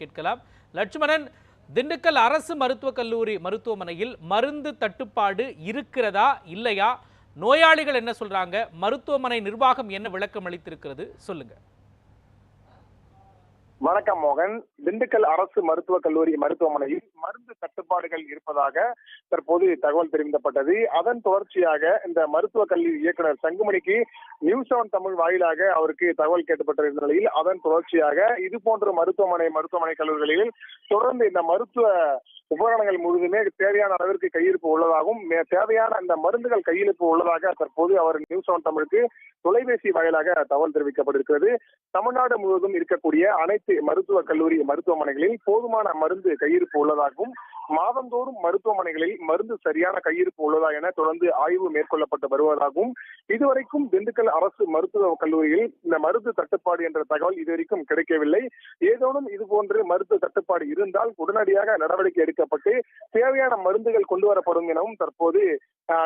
கேட்கலாம். லட்சுமணன் திண்டுக்கல் அரசு மருத்துவக் கல்லூரி மருத்துவமனையில் மருந்து தட்டுப்பாடு இருக்கிறதா இல்லையா? நோயாளிகள் என்ன சொல்றாங்க? மருத்துவமனை நிர்வாகம் என்ன விளக்கம் அளித்திருக்கிறது? சொல்லுங்க. வணக்கம் மோகன். திண்டுக்கல் அரசு மருத்துவக் கல்லூரி மருத்துவமனையில் மருந்து தட்டுப்பாடுகள் இருப்பதாக தற்போது தகவல் தெரிவிக்கப்பட்டது. அதன் தொடர்ச்சியாக இந்த மருத்துவக் கல்லூரி இயக்குனர் சங்குமணிக்கு நியூஸ் செவன் தமிழ் வாயிலாக அவருக்கு தகவல் கேட்கப்பட்டிருந்த நிலையில் அதன் தொடர்ச்சியாக இது போன்ற மருத்துவமனை மருத்துவமனை கல்லூரிகளில் தொடர்ந்து இந்த மருத்துவ உபகரணங்கள் முழுதுமே தேவையான அளவிற்கு கையிருப்பு உள்ளதாகவும் தேவையான அந்த மருந்துகள் கையிருப்பு உள்ளதாக தற்போது அவர் நியூஸ் செவன் தமிழுக்கு தொலைபேசி வாயிலாக தகவல் தெரிவிக்கப்பட்டிருக்கிறது. தமிழ்நாடு முழுவதும் இருக்கக்கூடிய அனைத்து மருத்துவக் கல்லூரி மருத்துவமனைகளில் போதுமான மருந்து கையிருப்பு உள்ளதாகவும் மாதந்தோறும் மருத்துவமனைகளில் மருந்து சரியான கையிருப்பு உள்ளதா என தொடர்ந்து ஆய்வு மேற்கொள்ளப்பட்டு வருவதாகவும் இதுவரைக்கும் திண்டுக்கல் அரசு மருத்துவக் கல்லூரியில் இந்த மருந்து தட்டுப்பாடு என்ற தகவல் இதுவரைக்கும் கிடைக்கவில்லை. ஏதோனும் இது போன்று மருத்துவ தட்டுப்பாடு இருந்தால் உடனடியாக நடவடிக்கை எடுக்க எடுக்கப்பட்டு தேவையான மருந்துகள் கொண்டு வரப்படும் எனவும் தற்போது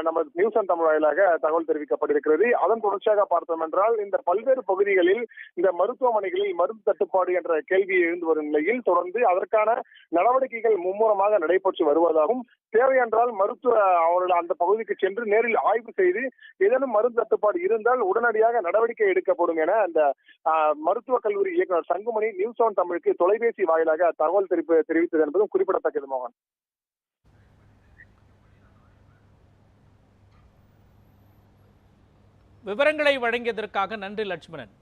நமது நியூஸ் அண்ட் தமிழ் வாயிலாக தகவல் தெரிவிக்கப்பட்டிருக்கிறது. அதன் தொடர்ச்சியாக பார்த்தோம் என்றால் இந்த பல்வேறு பகுதிகளில் இந்த மருத்துவமனைகளில் மருந்து தட்டுப்பாடு என்ற கேள்வி எழுந்து வரும் நிலையில் தொடர்ந்து அதற்கான நடவடிக்கைகள் மும்முரமாக நடைபெற்று வருவதாகவும் தேவையென்றால் மருத்துவ அவர்கள் அந்த பகுதிக்கு சென்று நேரில் ஆய்வு செய்து ஏதேனும் மருந்து தட்டுப்பாடு இருந்தால் உடனடியாக நடவடிக்கை எடுக்கப்படும் என அந்த ஆஹ், மருத்துவக் கல்லூரி இயக்குநர் சங்குமணி நியூஸ் ஆன் தமிழுக்கு தொலைபேசி வாயிலாக தகவல் தெரிவித்தது என்பதும் குறிப்பிடத்தக்கது மோகன். விவரங்களை வழங்கியதற்காக நன்றி லட்சுமணன்.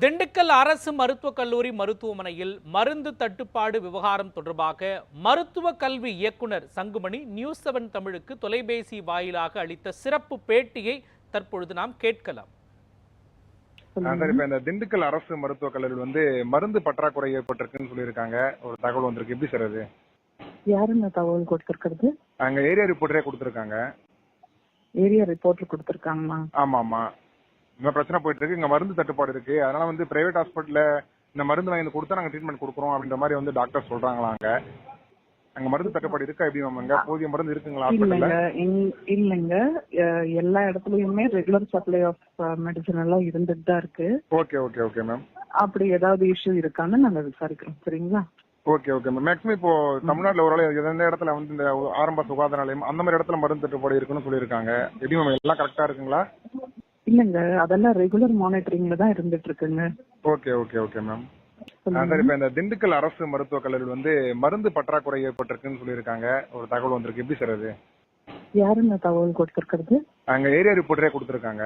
திண்டுக்கல் அரசு மருத்துவக் கல்லூரி மருத்துவமனையில் மருந்து தட்டுப்பாடு விவகாரம் தொடர்பாக மருத்துவ கல்வி இயக்குனர் சங்குமணி நியூஸ் செவன் தமிழுக்கு தொலைபேசி வாயிலாக அளித்த சிறப்பு பேட்டியை தற்பொழுது நாம் கேட்கலாம். இப்ப இந்த திண்டுக்கல் அரசு மருத்துவக் கல்லூரியில் வந்து மருந்து பற்றாக்குறை ஏற்பட்டிருக்குன்னு சொல்லியிருக்காங்க. ஒரு தகவல் வந்திருக்கு. எப்படி சார் அது? யாருங்க தகவல் கொடுத்திருக்கிறது? அங்க ஏரியா ரிப்போர்ட்டரே கொடுத்துருக்காங்க. ஏரியா ரிப்போர்ட்டர் கொடுத்திருக்காங்களா? ஆமா ஆமா இந்த பிரச்சனை போயிட்டு இருக்கு. இங்க மருந்து தட்டுப்பாடு இருக்கு. அதனால வந்து பிரைவேட் ஹாஸ்பிட்டல்ல இந்த மருந்து வாங்கி கொடுத்தா நாங்க ட்ரீட்மெண்ட் கொடுக்குறோம் அப்படின்ற மாதிரி வந்து டாக்டர் சொல்றாங்களா அங்க? அங்க மருந்து தட்டுப்பாடு இருக்கா எப்படி மேம் போதிய மருந்து இருக்குங்களா இல்லைங்க. இல்லைங்க. எல்லா இடத்துலயுமே ரெகுலர் சப்ளை ஆஃப் மெடிசன் எல்லாம் இருந்துட்டு தான் இருக்கு. ஓகே ஓகே ஓகே மேம் அப்படி ஏதாவது இஷ்யூ இருக்கான்னு நாங்க விசாரிக்கிறோம். சரிங்களா? ஓகே ஓகே மேம் மேக்ஸிமம் இப்போ தமிழ்நாட்டுல ஓரளவு எந்த இடத்துல வந்து இந்த ஆரம்ப சுகாதார நிலையம் அந்த மாதிரி இடத்துல மருந்து தட்டுப்பாடு இருக்குன்னு சொல்லியிருக்காங்க. எப்படி மேம் எல்லாம் கரெக்டா இருக்குங்களா? இல்லைங்க. அதெல்லாம் ரெகுலர் மானிட்டரிங்ல தான் இருந்துட்டு இருக்குங்க. Okay okay okay ma'am. Sir இப்ப இந்த திண்டுக்கல் அரசு மருத்துவக் கல்லூரியில் வந்து மருந்து பற்றாக்குறை ஏற்பட்டிருக்குன்னு சொல்லியிருக்காங்க. ஒரு தகவல் வந்திருக்கு. எப்படி சார் அது? யாருங்க தகவல் கொடுத்திருக்கிறது? அங்க ஏரியா ரிப்போர்ட்டரே கொடுத்துருக்காங்க.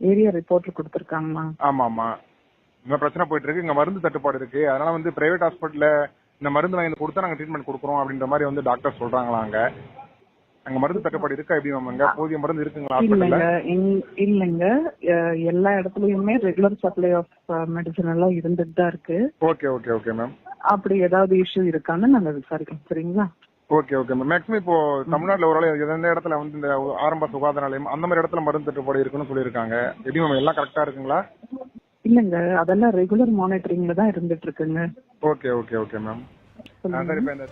ஏரியா ரிப்போர்ட்டர் கொடுத்திருக்காங்களா ஆமா ஆமா. இந்த பிரச்சனை போயிட்டு இருக்கு. இங்க மருந்து தட்டுப்பாடு இருக்கு. அதனால வந்து பிரைவேட் ஹாஸ்பிட்டல்ல இந்த மருந்து வாங்கி கொடுத்தா நாங்க ட்ரீட்மெண்ட் கொடுக்குறோம் அப்படின்ற மாதிரி வந்து டாக்டர் சொல்றாங்களா அங்க? அங்க மருந்து தட்டுப்பாடு இருக்கா எப்படி மேம் போதிய மருந்து இருக்குங்களா இல்லைங்க. இல்லைங்க. எல்லா இடத்துலயுமே ரெகுலர் சப்ளை ஆஃப் மெடிசன் எல்லாம் இருந்துட்டு தான் இருக்கு. ஓகே ஓகே ஓகே மேம் அப்படி ஏதாவது இஷ்யூ இருக்கான்னு நாங்க விசாரிக்கிறோம். சரிங்களா? ஓகே ஓகே மேம் மேக்ஸிமம் இப்போ தமிழ்நாட்டுல ஓரளவு எந்த இடத்துல வந்து இந்த ஆரம்ப சுகாதார நிலையம் அந்த மாதிரி இடத்துல மருந்து தட்டுப்பாடு இருக்குன்னு சொல்லியிருக்காங்க. எப்படி மேம் எல்லாம் கரெக்டா இருக்குங்களா? இல்லைங்க அதெல்லாம் ரெகுலர் மானிட்டரிங்ல தான் இருந்துட்டு இருக்குங்க okay okay okay ma'am. Sir இப்ப இந்த